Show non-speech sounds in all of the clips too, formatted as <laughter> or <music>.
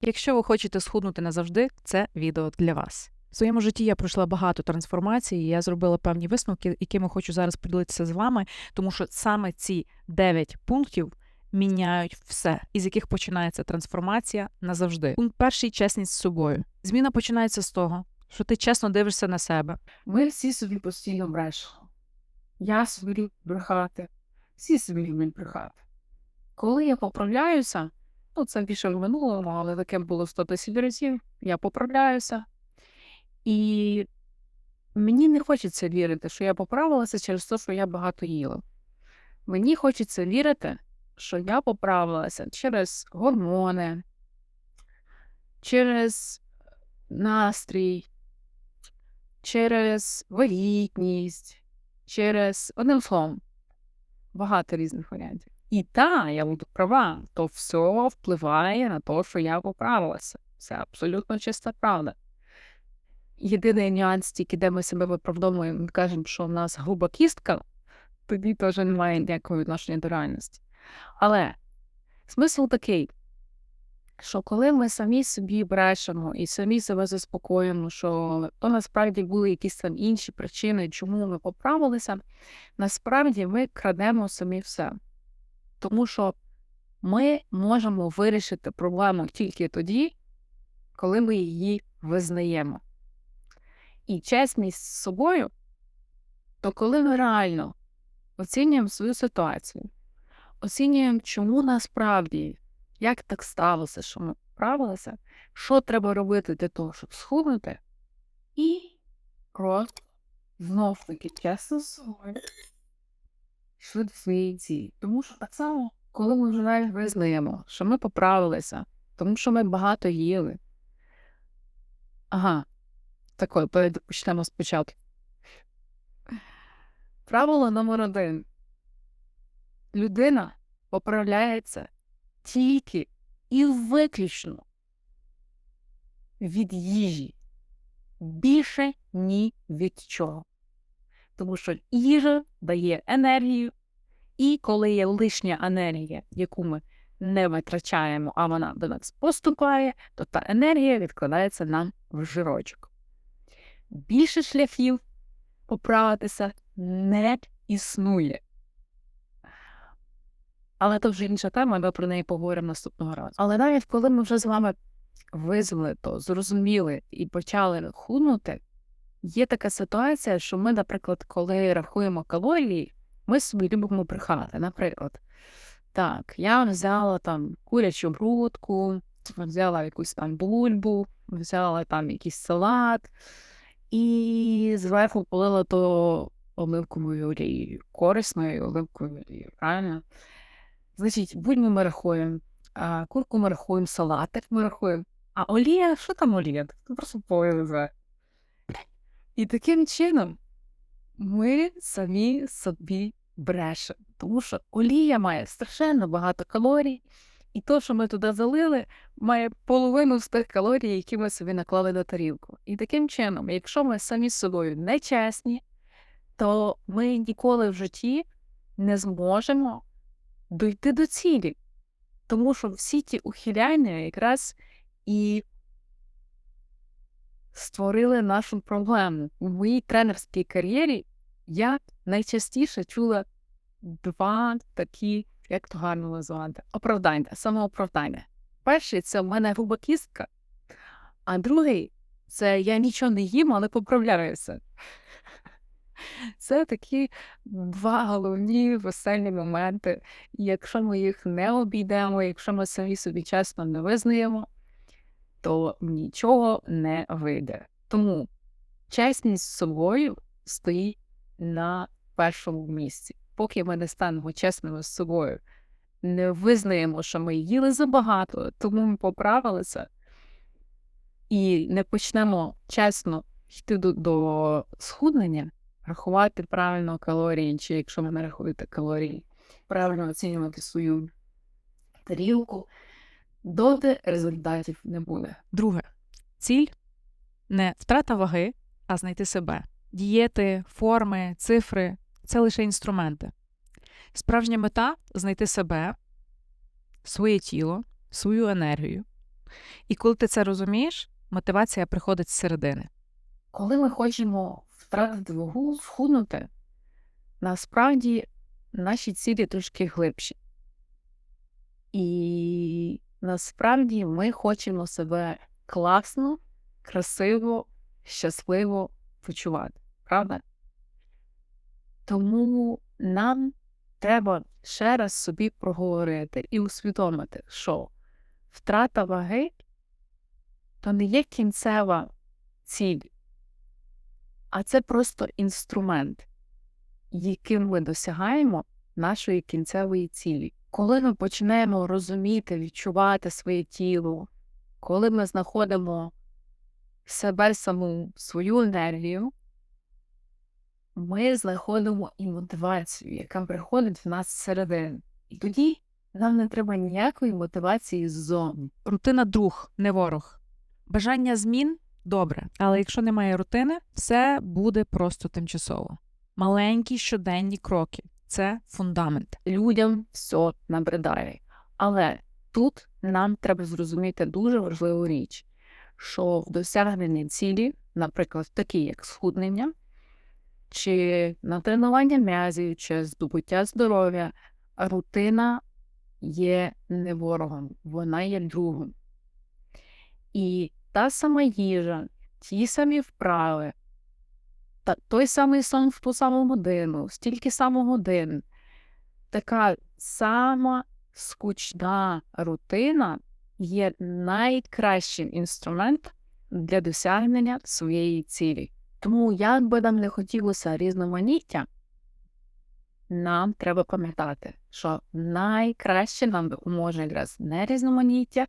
Якщо ви хочете схуднути назавжди, це відео для вас. В своєму житті я пройшла багато трансформацій, і я зробила певні висновки, якими хочу зараз поділитися з вами, тому що саме ці 9 пунктів міняють все, із яких починається трансформація назавжди. Пункт перший чесність з собою. Зміна починається з того, що ти чесно дивишся на себе. Ми всі собі постійно брешемо. Я собі брехати, всі собі люблять брехати. Коли я поправляюся, ну це більше в минулому, але таке було 100 тисяч разів, я поправляюся. І мені не хочеться вірити, що я поправилася через те, що я багато їла. Мені хочеться вірити, що я поправилася через гормони, через настрій, через вагітність, через одним словом, багато різних варіантів. І так, я буду права, то все впливає на те, що я поправилася. Це абсолютно чиста правда. Єдиний нюанс, тільки де ми себе виправдовуємо кажемо, що в нас груба кістка, тоді теж немає ніякого відношення до реальності. Але смисл такий, що коли ми самі собі брешемо і самі себе заспокоїмо, що то насправді були якісь там інші причини, чому ми поправилися, насправді ми крадемо самі все. Тому що ми можемо вирішити проблему тільки тоді, коли ми її визнаємо. І чесність з собою, то коли ми реально оцінюємо свою ситуацію, оцінюємо, чому насправді, як так сталося, що ми вправилися, що треба робити для того, щоб схуднути, і просто знов таки чесно з собою йшли до своєї цілі. Тому що так само, коли ми вже навіть визнаємо, що ми поправилися, тому що ми багато їли. Ага, такою почнемо спочатку. Правило номер один. Людина поправляється тільки і виключно від їжі. Більше ні від чого. Тому що їжа дає енергію, і коли є лишня енергія, яку ми не витрачаємо, а вона до нас поступає, то та енергія відкладається нам в жирочок. Більше шляхів поправитися не існує. Але це вже інша тема, ми про неї поговоримо наступного разу. Але навіть коли ми вже з вами визвали то, зрозуміли і почали худнути, є така ситуація, що ми, наприклад, коли рахуємо калорії, ми собі любимо брехати. Наприклад, так, я взяла там курячу грудку, взяла якусь там бульбу, взяла там якийсь салат і зверху полила то оливковою олією, корисною оливковою олією, правильно? Значить, бульбу ми рахуємо, курку ми рахуємо, салатик ми рахуємо. А олія, що там олія? Ти просто полили. І таким чином ми самі собі брешемо, тому що олія має страшенно багато калорій, і то, що ми туди залили, має половину з тих калорій, які ми собі наклали на тарілку. І таким чином, якщо ми самі з собою не чесні, то ми ніколи в житті не зможемо дойти до цілі. Тому що всі ті ухиляння якраз і створили нашу проблему. У моїй тренерській кар'єрі я найчастіше чула два такі, як то гарно назвати, оправдання, самооправдання. Перший це в мене груба кістка, а другий це я нічого не їм, але поправляюся. <laughs> Це такі два головні веселі моменти. Якщо ми їх не обійдемо, якщо ми самі собі чесно не визнаємо, то нічого не вийде. Тому чесність з собою стоїть на першому місці. Поки ми не станемо чесними з собою, не визнаємо, що ми їли забагато, тому ми поправилися, і не почнемо чесно йти до, до схуднення, рахувати правильно калорії, чи якщо ви не рахуєте калорії, правильно оцінювати свою тарілку, доти результатів не буде. Друге, ціль не втрата ваги, а знайти себе. Дієти, форми, цифри це лише інструменти. Справжня мета знайти себе, своє тіло, свою енергію, І коли ти це розумієш, мотивація приходить з середини. Коли ми хочемо втратити вагу, схуднути, насправді наші цілі трошки глибші. І насправді ми хочемо себе класно, красиво, щасливо почувати, правда? Тому нам треба ще раз собі проговорити і усвідомити, що втрата ваги то не є кінцева ціль, а це просто інструмент, яким ми досягаємо нашої кінцевої цілі. Коли ми почнемо розуміти, відчувати своє тіло, коли ми знаходимо себе саму свою енергію, ми знаходимо і мотивацію, яка приходить в нас зсередини. І тоді нам не треба ніякої мотивації ззовні. Рутина друг, не ворог. Бажання змін добре, але якщо немає рутини, все буде просто тимчасово. Маленькі щоденні кроки це фундамент. людям все набридає. Але тут нам треба зрозуміти дуже важливу річ, що в досягненні цілі, наприклад, такі як схуднення, чи натренування м'язів, чи здобуття здоров'я, рутина є не ворогом, вона є другом. І та сама їжа, ті самі вправи, та той самий сон в ту саму годину, стільки само годин, така сама скучна рутина є найкращим інструментом для досягнення своєї цілі. Тому, як би нам не хотілося різноманіття, нам треба пам'ятати, що найкраще нам допоможе якраз не різноманіття,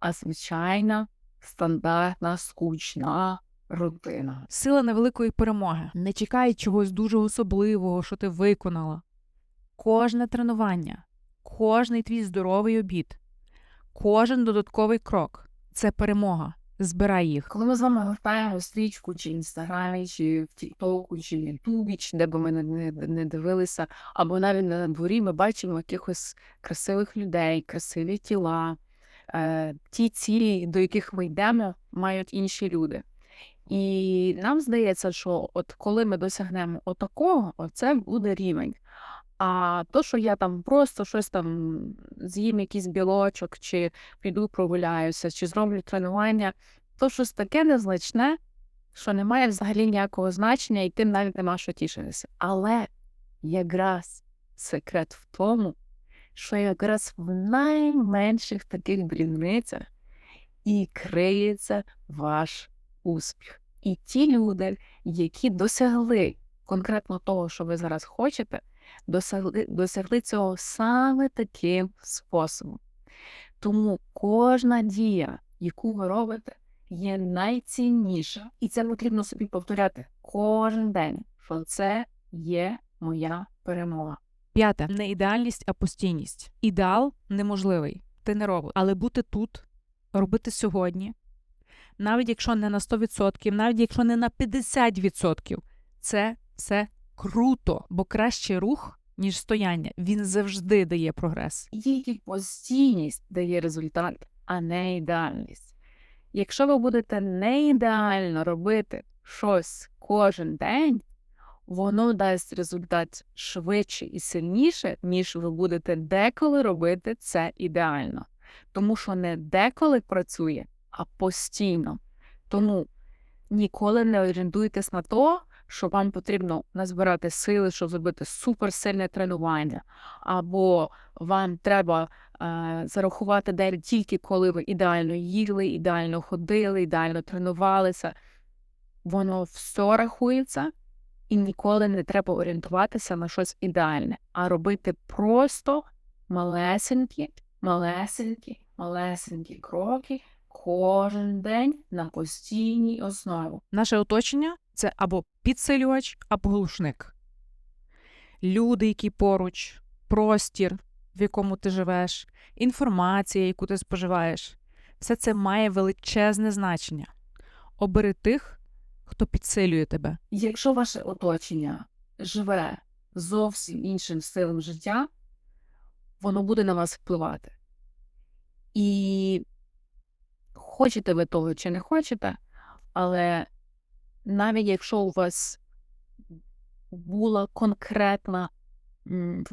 а звичайна стандартна скучна рутина. Сила невеликої перемоги. Не чекай чогось дуже особливого, що ти виконала. Кожне тренування, кожний твій здоровий обід, кожен додатковий крок це перемога. Збирай їх. Коли ми з вами гортаємо стрічку чи інстаграмі, чи в Тіктоку, чи в Ютубі, чи де би ми не, не, не дивилися, або навіть на дворі ми бачимо якихось красивих людей, красиві тіла, е, ті цілі, до яких ми йдемо, мають інші люди. І нам здається, що от коли ми досягнемо отакого, оце буде рівень. А то, що я там просто щось там з'їм якийсь білочок, чи піду прогуляюся, чи зроблю тренування, то щось таке незначне, що не має взагалі ніякого значення, і тим навіть нема що тішитися. Але якраз секрет в тому, що якраз в найменших таких дрібницях і криється ваш успіх. І ті люди, які досягли конкретно того, що ви зараз хочете, досягли, досягли цього саме таким способом. Тому кожна дія, яку ви робите, є найцінніша. І це потрібно собі повторяти кожен день, що це є моя перемога. П'яте не ідеальність, а постійність. Ідеал неможливий. Ти не робот. Але бути тут, робити сьогодні, навіть якщо не на 100%, навіть якщо не на 50%, це все круто, бо кращий рух, ніж стояння. Він завжди дає прогрес. Тільки постійність дає результат, а не ідеальність. Якщо ви будете не ідеально робити щось кожен день, воно дасть результат швидше і сильніше, ніж ви будете деколи робити це ідеально. Тому що не деколи працює, а постійно. Тому ніколи не орієнтуйтесь на то, що вам потрібно назбирати сили, щоб зробити суперсильне тренування, або вам треба е, зарахувати день тільки коли ви ідеально їли, ідеально ходили, ідеально тренувалися. Воно все рахується, і ніколи не треба орієнтуватися на щось ідеальне, а робити просто малесенькі, малесенькі, малесенькі кроки кожен день на постійній основі. Наше оточення це або підсилювач, або глушник. Люди, які поруч, простір, в якому ти живеш, інформація, яку ти споживаєш, все це має величезне значення. Обери тих, хто підсилює тебе. Якщо ваше оточення живе зовсім іншим стилем життя, воно буде на вас впливати. І хочете ви того чи не хочете, але навіть якщо у вас було конкретна,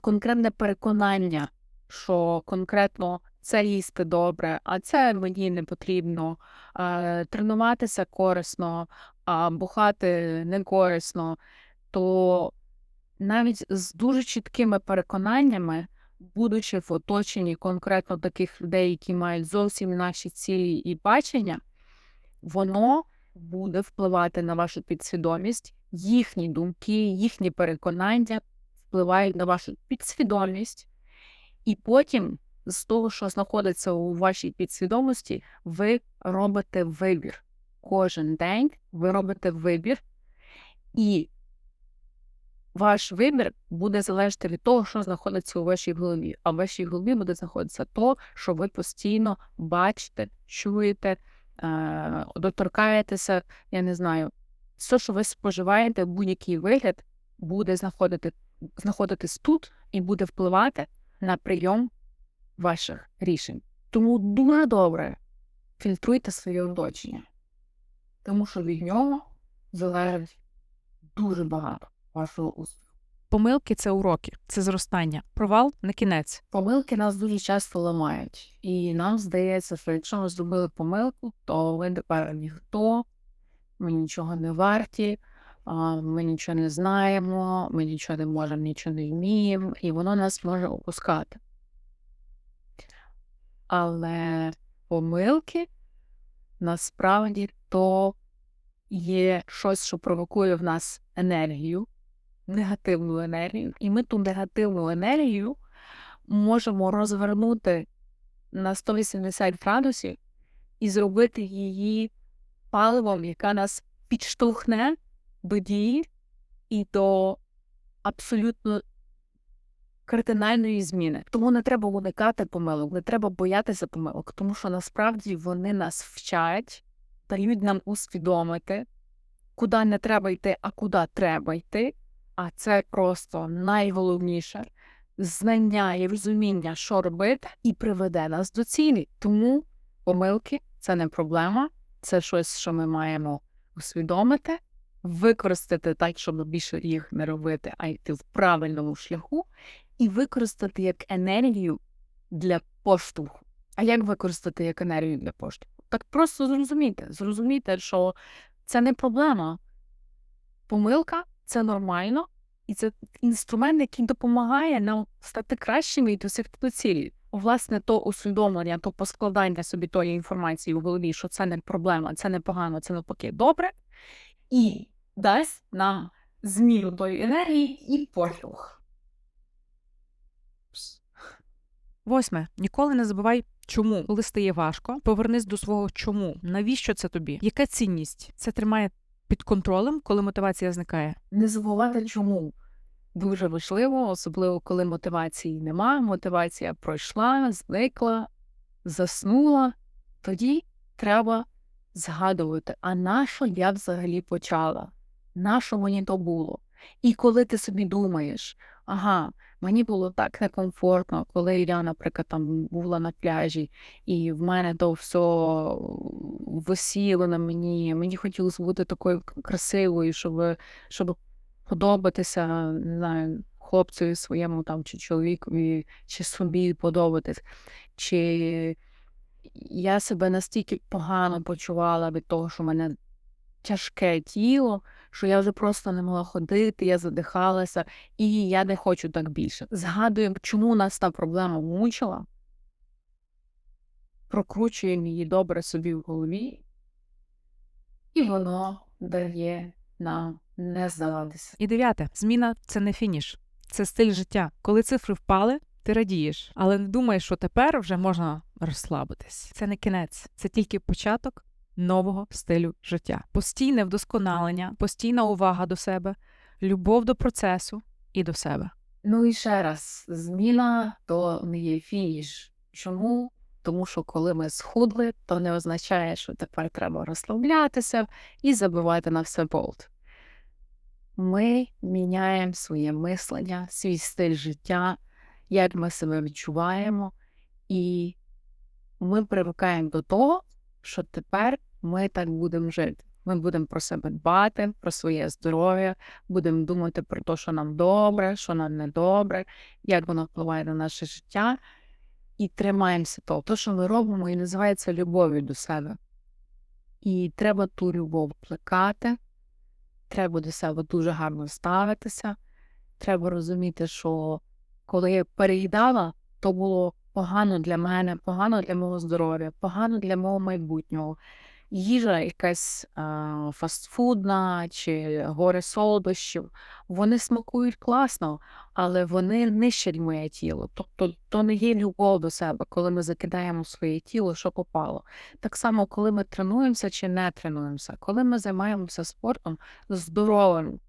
конкретне переконання, що конкретно це їсти добре, а це мені не потрібно, тренуватися корисно, а бухати не корисно, то навіть з дуже чіткими переконаннями, будучи в оточенні конкретно таких людей, які мають зовсім наші цілі і бачення, воно буде впливати на вашу підсвідомість, їхні думки, їхні переконання впливають на вашу підсвідомість, і потім з того, що знаходиться у вашій підсвідомості, ви робите вибір. Кожен день ви робите вибір, і ваш вибір буде залежати від того, що знаходиться у вашій голові. А в вашій голові буде знаходитися то, що ви постійно бачите, чуєте, е, доторкаєтеся, я не знаю, все, що ви споживаєте, будь-який вигляд буде знаходити, знаходитись тут і буде впливати на прийом ваших рішень. Тому дуже добре фільтруйте своє оточення, тому що від нього залежить дуже багато вашого успіху. Помилки це уроки, це зростання. Провал не кінець. Помилки нас дуже часто ламають, і нам здається, що якщо ми зробили помилку, то ми тепер ніхто, ми нічого не варті, ми нічого не знаємо, ми нічого не можемо, нічого не вміємо, і воно нас може опускати. Але помилки насправді то є щось, що провокує в нас енергію, негативну енергію, і ми ту негативну енергію можемо розвернути на 180 градусів і зробити її паливом, яка нас підштовхне до дії і до абсолютно кардинальної зміни. Тому не треба уникати помилок, не треба боятися помилок, тому що насправді вони нас вчать, дають нам усвідомити, куди не треба йти, а куди треба йти. А це просто найголовніше знання і розуміння, що робити, і приведе нас до цілі. Тому помилки це не проблема, це щось, що ми маємо усвідомити, використати так, щоб більше їх не робити, а йти в правильному шляху, і використати як енергію для поштовху. А як використати як енергію для поштовху? Так просто зрозумійте, зрозумійте, що це не проблема. Помилка це нормально, і це інструмент, який допомагає нам стати кращими і досягти до цілі. Власне, то усвідомлення, то поскладання собі тої інформації у голові, що це не проблема, це не погано, це навпаки добре, і дасть нам зміну тої енергії і поштовх. Восьме. Ніколи не забувай, чому, коли стає важко, повернись до свого чому. Навіщо це тобі? Яка цінність? Це тримає під контролем, коли мотивація зникає. Не забувати чому. Дуже важливо, особливо коли мотивації нема, мотивація пройшла, зникла, заснула. Тоді треба згадувати, а на що я взагалі почала? На що мені то було? І коли ти собі думаєш, ага, мені було так некомфортно, коли я, наприклад, там була на пляжі, і в мене то все висіло на мені, мені хотілося бути такою красивою, щоб, щоб подобатися, не знаю, хлопцеві своєму там, чи чоловікові, чи собі подобатись. Чи я себе настільки погано почувала від того, що мене тяжке тіло, що я вже просто не могла ходити, я задихалася, і я не хочу так більше. Згадуємо, чому нас та проблема мучила, прокручуємо її добре собі в голові, і воно дає нам не здаватися. І дев'яте. Зміна це не фініш, це стиль життя. Коли цифри впали, ти радієш, але не думаєш, що тепер вже можна розслабитись. Це не кінець, це тільки початок нового стилю життя. Постійне вдосконалення, постійна увага до себе, любов до процесу і до себе. Ну і ще раз, зміна то не є фініш. Чому? Тому що коли ми схудли, то не означає, що тепер треба розслаблятися і забивати на все болт. Ми міняємо своє мислення, свій стиль життя, як ми себе відчуваємо, і ми привикаємо до того, що тепер ми так будемо жити. Ми будемо про себе дбати, про своє здоров'я, будемо думати про те, що нам добре, що нам не добре, як воно впливає на наше життя. І тримаємося того. То, що ми робимо, і називається любов'ю до себе. І треба ту любов плекати, треба до себе дуже гарно ставитися. Треба розуміти, що коли я переїдала, то було погано для мене, погано для мого здоров'я, погано для мого майбутнього. Їжа якась а, фастфудна чи горе солодощів, вони смакують класно, але вони нищать моє тіло. Тобто то не є любов до себе, коли ми закидаємо своє тіло, що попало. Так само, коли ми тренуємося чи не тренуємося, коли ми займаємося спортом здоровим,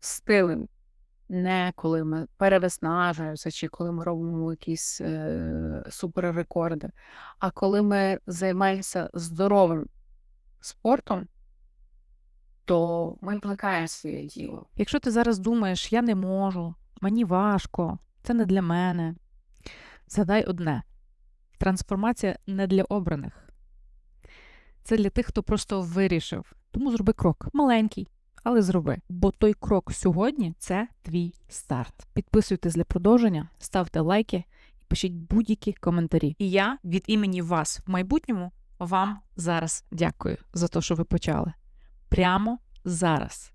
стилем, не коли ми перевиснажуємося, чи коли ми робимо якісь е, суперрекорди, а коли ми займаємося здоровим спортом, то ми плекаємо своє тіло. Якщо ти зараз думаєш, я не можу, мені важко, це не для мене. Згадай одне: трансформація не для обраних. Це для тих, хто просто вирішив. Тому зроби крок маленький, але зроби. Бо той крок сьогодні це твій старт. Підписуйтесь для продовження, ставте лайки і пишіть будь-які коментарі. І я від імені вас в майбутньому вам зараз дякую за те, що ви почали. Прямо зараз.